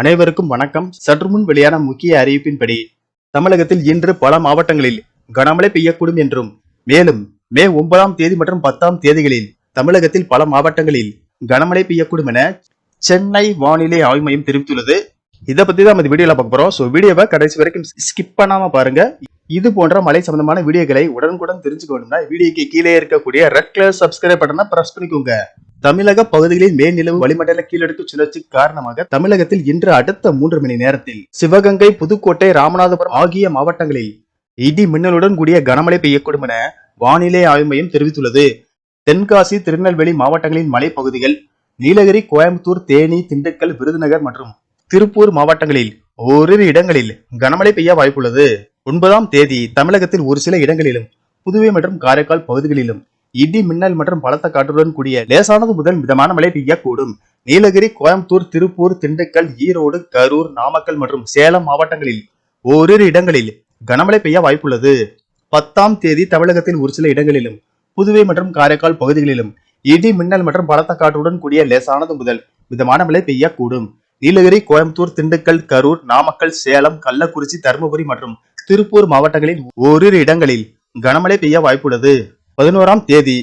அனைவருக்கும் வணக்கம். சற்று முன் வெளியான முக்கிய அறிவிப்பின்படி தமிழகத்தில் இன்று பல மாவட்டங்களில் கனமழை பெய்யக்கூடும் என்றும் மேலும் மே ஒன்பதாம் தேதி மற்றும் பத்தாம் தேதிகளில் தமிழகத்தில் பல மாவட்டங்களில் கனமழை பெய்யக்கூடும் என சென்னை வானிலை ஆய்வு மையம் தெரிவித்துள்ளது. இதை பத்தி தான் நம்ம இந்த வீடியோல பார்க்க போறோம். ஸோ வீடியோவை கடைசி வரைக்கும் ஸ்கிப் பண்ணாம பாருங்க. இது போன்ற மழை சம்பந்தமான வீடியோக்களை உடனுக்குடன் தெரிஞ்சுக்க வீடியோக்கு கீழே இருக்கக்கூடிய ரெட் கலர் சப்ஸ்கிரைப் பட்டனை பிரஸ் பண்ணிக்கோங்க. தமிழக பகுதிகளில் மேல்நிலவு வளிமண்டல கீழடுக்கு சுழற்சி காரணமாக தமிழகத்தில் இன்று அடுத்த மூன்று மணி நேரத்தில் சிவகங்கை புதுக்கோட்டை ராமநாதபுரம் ஆகிய மாவட்டங்களில் இடி மின்னலுடன் கூடிய கனமழை பெய்யக்கூடும் என வானிலை ஆய்வு மையம் தெரிவித்துள்ளது. தென்காசி திருநெல்வேலி மாவட்டங்களின் மலைப்பகுதிகள் நீலகிரி கோயம்புத்தூர் தேனி திண்டுக்கல் விருதுநகர் மற்றும் திருப்பூர் மாவட்டங்களில் ஓரிரு இடங்களில் கனமழை பெய்ய வாய்ப்புள்ளது. ஒன்பதாம் தேதி தமிழகத்தில் ஒரு சில இடங்களிலும் புதுவை மற்றும் காரைக்கால் பகுதிகளிலும் இடி மின்னல் மற்றும் பலத்த காற்றுடன் கூடிய லேசானது முதல் மிதமான மழை பெய்யக்கூடும். நீலகிரி கோயம்புத்தூர் திருப்பூர் திண்டுக்கல் ஈரோடு கரூர் நாமக்கல் மற்றும் சேலம் மாவட்டங்களில் ஓரிரு இடங்களில் கனமழை பெய்ய வாய்ப்புள்ளது. பத்தாம் தேதி தமிழகத்தின் ஒரு சில இடங்களிலும் புதுவை மற்றும் காரைக்கால் பகுதிகளிலும் இடி மின்னல் மற்றும் பலத்த காற்றுடன் கூடிய லேசானது முதல் மிதமான மழை பெய்யக்கூடும். நீலகிரி கோயம்புத்தூர் திண்டுக்கல் கரூர் நாமக்கல் சேலம் கள்ளக்குறிச்சி தருமபுரி மற்றும் திருப்பூர் மாவட்டங்களில் ஓரிரு இடங்களில் கனமழை பெய்ய வாய்ப்புள்ளது. பதினோராம் தேதி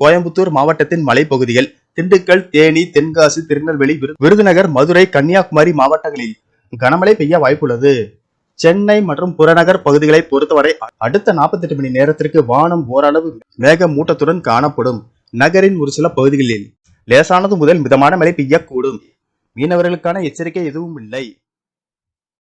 கோயம்புத்தூர் மாவட்டத்தின் மலைப்பகுதிகள் திண்டுக்கல் தேனி தென்காசி திருநெல்வேலி விருதுநகர் மதுரை கன்னியாகுமரி மாவட்டங்களில் கனமழை பெய்ய வாய்ப்புள்ளது. சென்னை மற்றும் புறநகர் பகுதிகளை பொறுத்தவரை அடுத்த 48 மணி நேரத்திற்கு வானம் ஓரளவு மேக மூட்டத்துடன் காணப்படும். நகரின் ஒரு சில பகுதிகளில் லேசானது முதல் மிதமான மழை பெய்யக்கூடும். மீனவர்களுக்கான எச்சரிக்கை எதுவும் இல்லை.